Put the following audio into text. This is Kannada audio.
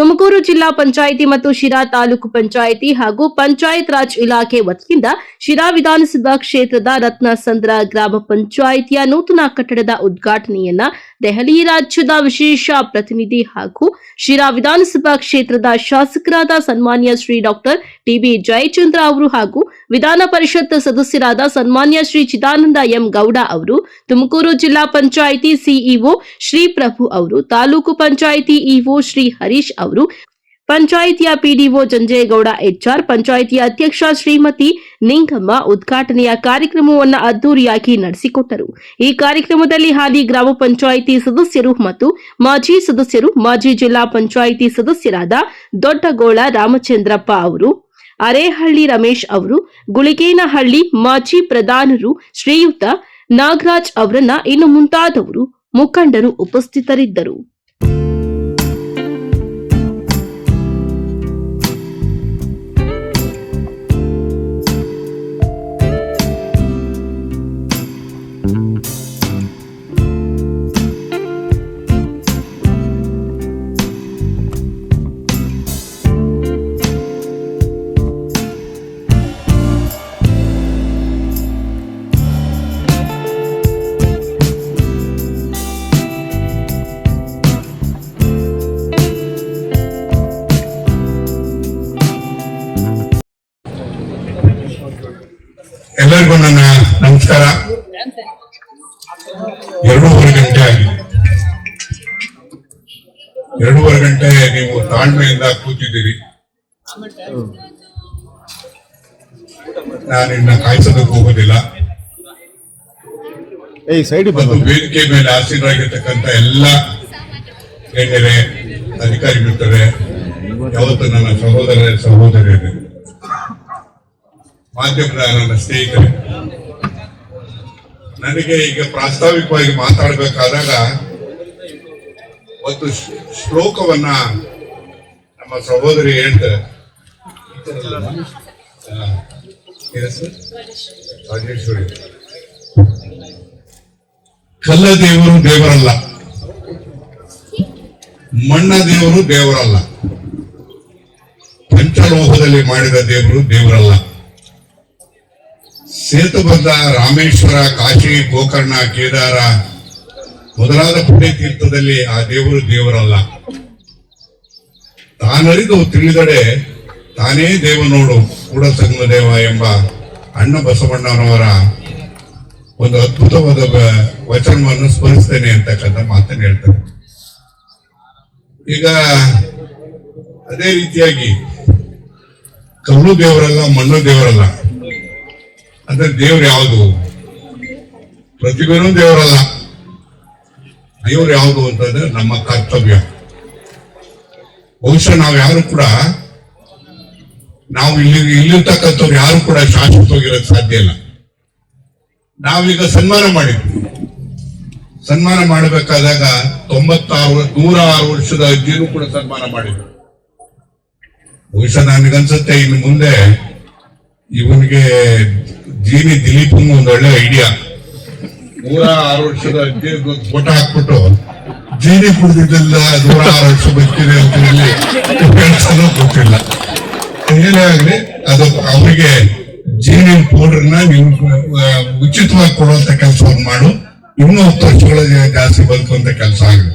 Tumuku ಜಿಲ್ಲಾ ಪಂಚಾಯಿತಿ ಮತ್ತು ಶಿರಾ ತಾಲೂಕು ಪಂಚಾಯಿತಿ ಹಾಗೂ ಪಂಚಾಯತ್ ರಾಜ್ ಇಲಾಖೆ ವತಿಯಿಂದ ಶಿರಾ ವಿಧಾನಸಭಾ ಕ್ಷೇತ್ರದ ರತ್ನಸಂದ್ರ ಗ್ರಾಮ ಪಂಚಾಯಿತಿಯ ನೂತನ ಕಟ್ಟಡದ ಉದ್ಘಾಟನೆಯನ್ನ ದೆಹಲಿ ರಾಜ್ಯದ ವಿಶೇಷ ಪ್ರತಿನಿಧಿ ಹಾಗೂ ಶಿರಾ ವಿಧಾನಸಭಾ ಕ್ಷೇತ್ರದ ಶಾಸಕರಾದ ಸನ್ಮಾನ್ಯ ಶ್ರೀ ಡಾಕ್ಟರ್ ಟಿಬಿ ಜಯಚಂದ್ರ ಅವರು ಹಾಗೂ ವಿಧಾನ ಪರಿಷತ್ ಸದಸ್ಯರಾದ ಸನ್ಮಾನ್ಯ ಶ್ರೀ ಚಿದಾನಂದ ಎಂ ಗೌಡ ಅವರು, ತುಮಕೂರು ಜಿಲ್ಲಾ ಪಂಚಾಯಿತಿ ಸಿಇಒ ಶ್ರೀ ಪ್ರಭು ಅವರು, ತಾಲೂಕು ಪಂಚಾಯಿತಿ ಇಒ ಶ್ರೀ ಹರೀಶ್ ಅವರು ಪಂಚಾಯಿತಿಯ ಪಿಡಿಒ ಜಂಜೇಗೌಡ ಎಚ್ಆರ್, ಪಂಚಾಯಿತಿಯ ಅಧ್ಯಕ್ಷ ಶ್ರೀಮತಿ ನಿಂಗಮ್ಮ ಉದ್ಘಾಟನೆಯ ಕಾರ್ಯಕ್ರಮವನ್ನು ಅದ್ದೂರಿಯಾಗಿ ನಡೆಸಿಕೊಟ್ಟರು. ಈ ಕಾರ್ಯಕ್ರಮದಲ್ಲಿ ಹಾಲಿ ಗ್ರಾಮ ಪಂಚಾಯಿತಿ ಸದಸ್ಯರು ಮತ್ತು ಮಾಜಿ ಸದಸ್ಯರು, ಮಾಜಿ ಜಿಲ್ಲಾ ಪಂಚಾಯಿತಿ ಸದಸ್ಯರಾದ ದೊಡ್ಡಗೋಳ ರಾಮಚಂದ್ರಪ್ಪ ಅವರು, ಅರೇಹಳ್ಳಿ ರಮೇಶ್ ಅವರು, ಗುಳಿಗೇನಹಳ್ಳಿ ಮಾಜಿ ಪ್ರಧಾನರು ಶ್ರೀಯುತ ನಾಗರಾಜ್ ಅವರನ್ನ ಇನ್ನು ಮುಂತಾದವರು ಮುಖಂಡರು ಉಪಸ್ಥಿತರಿದ್ದರು. ನಮಸ್ಕಾರ. ಎರಡೂವರೆ ಗಂಟೆ ಆಗಿದೆ ಎರಡೂವರೆ ಗಂಟೆ ನೀವು ತಾಳ್ಮೆಯಿಂದ ಕೂತಿದ್ದೀರಿ. ನಾನಿನ್ನ ಕಾಯಿಸೋದಕ್ಕೆ ಹೋಗೋದಿಲ್ಲ. ಮತ್ತು ವೇದಿಕೆ ಮೇಲೆ ಆಸೀನರಾಗಿರ್ತಕ್ಕಂಥ ಎಲ್ಲ ಗಣ್ಯರೇ ಅಧಿಕಾರಿ ಮಿತ್ರರೇ ಯಾವತ್ತು ನನ್ನ ಸಹೋದರ ಸಹೋದರಿಯರೇ. ಮಾಧ್ಯಮದ ನನ್ನ ಸ್ನೇಹಿತರೆ ನನಗೆ ಈಗ ಪ್ರಾಸ್ತಾವಿಕವಾಗಿ ಮಾತಾಡಬೇಕಾದಾಗ ಒಂದು ಶ್ಲೋ- ಶ್ಲೋಕವನ್ನ ನಮ್ಮ ಸಹೋದರಿ ಹೇಳ್ತಾರೆ. ಕಲ್ಲ ದೇವರು ದೇವರಲ್ಲ. ಮಣ್ಣ ದೇವರು ದೇವರಲ್ಲ. ಪಂಚಲೋಹದಲ್ಲಿ ಮಾಡಿದ ದೇವರು ದೇವರಲ್ಲ. ಸೇತುಬದ್ಧ ರಾಮೇಶ್ವರ, ಕಾಶಿ, ಗೋಕರ್ಣ, ಕೇದಾರ ಮೊದಲಾದ ಪುಣ್ಯ ತೀರ್ಥದಲ್ಲಿ ಆ ದೇವರು ದೇವರಲ್ಲ. ತಾನರಿದು ತಿಳಿದಡೆ ತಾನೇ ದೇವ ನೋಡು ಕೂಡ ದೇವ ಎಂಬ ಅಣ್ಣ ಬಸವಣ್ಣನವರ ಒಂದು ಅದ್ಭುತವಾದ ವಚನವನ್ನು ಸ್ಮರಿಸ್ತೇನೆ ಅಂತಕ್ಕಂಥ ಮಾತನ್ನು ಹೇಳ್ತಾರೆ ಈಗ ಅದೇ ರೀತಿಯಾಗಿ ಕಲ್ಲು ದೇವರಲ್ಲ, ಮಣ್ಣು ದೇವರಲ್ಲ. ಅಂದ್ರೆ ದೇವ್ರು ಯಾವುದು? ಪ್ರತಿಭೆನೂ ದೇವರಲ್ಲ. ದೇವ್ರು ಯಾವುದು ಅಂತಂದ್ರೆ ನಮ್ಮ ಕರ್ತವ್ಯ. ಬಹುಶಃ ನಾವು ಯಾರು ಕೂಡ, ನಾವು ಇಲ್ಲಿ, ಇಲ್ಲಿರ್ತಕ್ಕಂಥವ್ರು ಯಾರು ಕೂಡ ಶಾಶ್ವತವಾಗಿರೋಕ್ ಸಾಧ್ಯ ಇಲ್ಲ. ನಾವೀಗ ಸನ್ಮಾನ ಮಾಡಿದ್ವಿ. ಸನ್ಮಾನ ಮಾಡಬೇಕಾದಾಗ ತೊಂಬತ್ತಾರು ನೂರ ಆರು ವರ್ಷದ ಅಜ್ಜಿನೂ ಕೂಡ ಸನ್ಮಾನ ಮಾಡಿದ್ರು. ಬಹುಶಃ ನನಗನ್ಸುತ್ತೆ ಇನ್ನು ಮುಂದೆ ಇವನಿಗೆ ಜೀನಿ ದಿಲೀಪ್ ಒಂದು ಒಳ್ಳೆ ಐಡಿಯಾ ನೂರ ಆರು ವರ್ಷದ ಅಜ್ಜಿ ಫೋಟೋ ಹಾಕ್ಬಿಟ್ಟು ಜೀನಿ ಕುಡಿದಿದ್ದೆಲ್ಲ ನೂರ ಆರು ವರ್ಷ ಬದುಕಿದೆ ಅಂತ ಹೇಳಿ ಹೇಳ್ತಾನೋ ಗೊತ್ತಿಲ್ಲ. ಏನೇ ಆಗ್ಲಿ, ಅದು ಅವರಿಗೆ ಜೀನಿನ ಪೌಡರ್ನ ನೀವು ಉಚಿತವಾಗಿ ಕೊಡುವಂತ ಕೆಲಸವನ್ನು ಮಾಡು. ಇನ್ನೂ ಹತ್ತು ವರ್ಷಗಳ ಜಾಸ್ತಿ ಬದುಕುವಂತ ಕೆಲಸ ಆಗಿದೆ.